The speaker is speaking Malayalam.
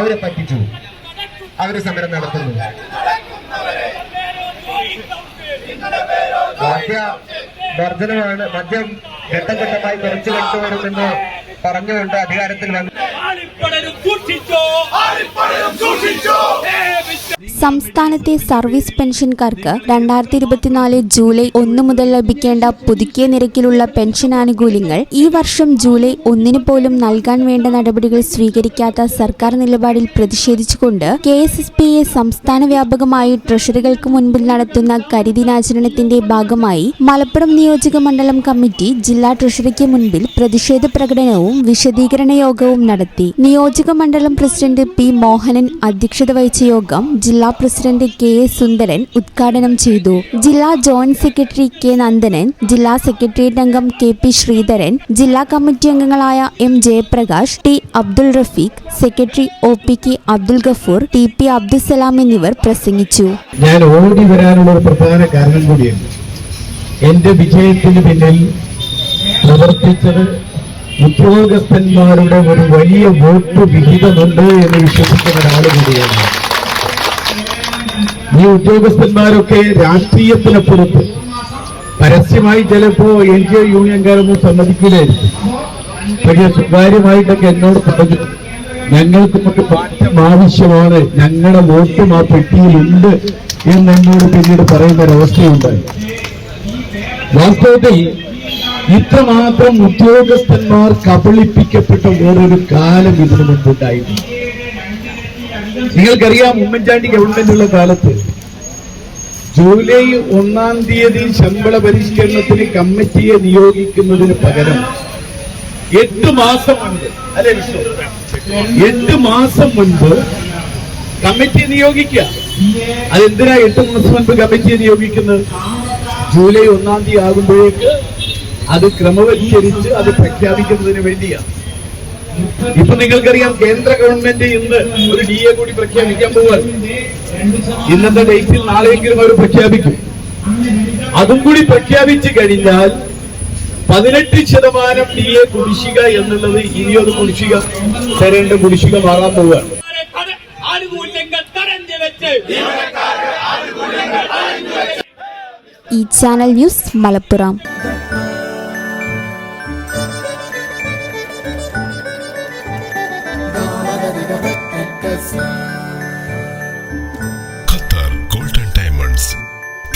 അവരെ പറ്റിച്ചു. അവർ സമരം നടത്തുന്നു. മദ്യ വർധനമാണ് മദ്യം ഘട്ടം ഘട്ടമായി കുറച്ചു കൊണ്ടുവരുമെന്ന് പറഞ്ഞുകൊണ്ട് അധികാരത്തിൽ വന്നു. സംസ്ഥാനത്തെ സർവീസ് പെൻഷൻകാർക്ക് രണ്ടായിരത്തി ഇരുപത്തിനാല് ജൂലൈ ഒന്ന് മുതൽ ലഭിക്കേണ്ട പുതുക്കിയ നിരക്കിലുള്ള പെൻഷൻ ആനുകൂല്യങ്ങൾ ഈ വർഷം ജൂലൈ ഒന്നിന് പോലും നൽകാൻ വേണ്ട നടപടികൾ സ്വീകരിക്കാത്ത സർക്കാർ നിലപാടിൽ പ്രതിഷേധിച്ചുകൊണ്ട് K S S P A സംസ്ഥാന വ്യാപകമായി ട്രഷറികൾക്ക് മുൻപിൽ നടത്തുന്ന കരിദിനാചരണത്തിന്റെ ഭാഗമായി മലപ്പുറം നിയോജക മണ്ഡലം കമ്മിറ്റി ജില്ലാ ട്രഷറിക്ക് മുൻപിൽ പ്രതിഷേധ പ്രകടനവും വിശദീകരണ യോഗവും നടത്തി. നിയോജക മണ്ഡലം പ്രസിഡന്റ് പി മോഹനൻ അധ്യക്ഷത വഹിച്ച യോഗം ജില്ലാ പ്രസിഡന്റ് കെ സുന്ദരൻ ഉദ്ഘാടനം ചെയ്തു. ജില്ലാ ജോയിന്റ് സെക്രട്ടറി കെ നന്ദനൻ ജില്ലാ സെക്രട്ടേറിയറ്റ് അംഗം കെ പി ശ്രീധരൻ ജില്ലാ കമ്മിറ്റി അംഗങ്ങളായ M Jayaprakash T Abdul Rafeeq secretary O P K Abdul Gafoor T P Abdussalam എന്നിവർ പ്രസംഗിച്ചു. ഞാൻ ഓടി വരാനുള്ള ഒരു പ്രധാന കാരണം കൂടിയാണ് എന്റെ വിജയത്തിന് പിന്നിൽ പ്രവർത്തിച്ചത് ഉദ്യോഗസ്ഥന്മാരുടെ ഒരു വലിയ വോട്ട് വിഹിതമുണ്ട് എന്ന് വിശ്വസിക്കുന്ന ഒരാൾ കൂടിയാണ് ഈ ഉദ്യോഗസ്ഥന്മാരൊക്കെ രാഷ്ട്രീയത്തിനപ്പുറത്ത് പരസ്യമായി ചിലപ്പോ ഒ യൂണിയൻകാരൊന്നും സമ്മതിക്കില്ലായിരിക്കും. പക്ഷെ സ്വകാര്യമായിട്ടൊക്കെ എന്നോട് പറഞ്ഞു ഞങ്ങൾക്ക് ഞങ്ങൾക്കൊക്കെ മാറ്റം ആവശ്യമാണ്. ഞങ്ങളുടെ വോട്ടും ആ പെട്ടിയിലുണ്ട് എന്ന് എന്നോട് പിന്നീട് പറയുന്ന ഒരവസ്ഥയുണ്ടായി വാസ്തവത്തിൽ ഇത്രമാത്രം ഉദ്യോഗസ്ഥന്മാർ കബളിപ്പിക്കപ്പെട്ട വേറൊരു കാലം ഇതിനു മുമ്പുണ്ടായിരുന്നു. നിങ്ങൾക്കറിയാം ഉമ്മൻചാണ്ടി ഗവൺമെന്റുള്ള കാലത്ത് ജൂലൈ ഒന്നാം തീയതി ശമ്പള പരിഷ്കരണത്തിന് കമ്മിറ്റിയെ നിയോഗിക്കുന്നതിന് പകരം എട്ട് മാസം മുൻപ് അല്ലെ എട്ട് മാസം മുൻപ് കമ്മിറ്റി നിയോഗിക്കുക. അതെന്തിനാ എട്ട് മാസം മുൻപ് കമ്മിറ്റിയെ നിയോഗിക്കുന്നത്? ജൂലൈ ഒന്നാം തീയതി ആകുമ്പോഴേക്ക് അത് ക്രമവൽക്കരിച്ച് അത് പ്രഖ്യാപിക്കുന്നതിന് വേണ്ടിയാണ് ഇപ്പൊ നിങ്ങൾക്കറിയാം കേന്ദ്ര ഗവൺമെന്റ് ഇന്ന് ഒരു ഡി എ കൂടി പ്രഖ്യാപിക്കാൻ പോവാൻ ഇന്നത്തെ ഡേറ്റിൽ നാളെയെങ്കിലും അവർ പ്രഖ്യാപിക്കും. അതും കൂടി പ്രഖ്യാപിച്ചു കഴിഞ്ഞാൽ പതിനെട്ട് ശതമാനം ഡി എ കുടിശ്ശിക എന്നുള്ളത് ഇനിയൊരു കുടിശ്ശിക തരേണ്ട കുടിശ്ശിക മാറാൻ പോവുകയാണ് ഈ channel news Malappuram.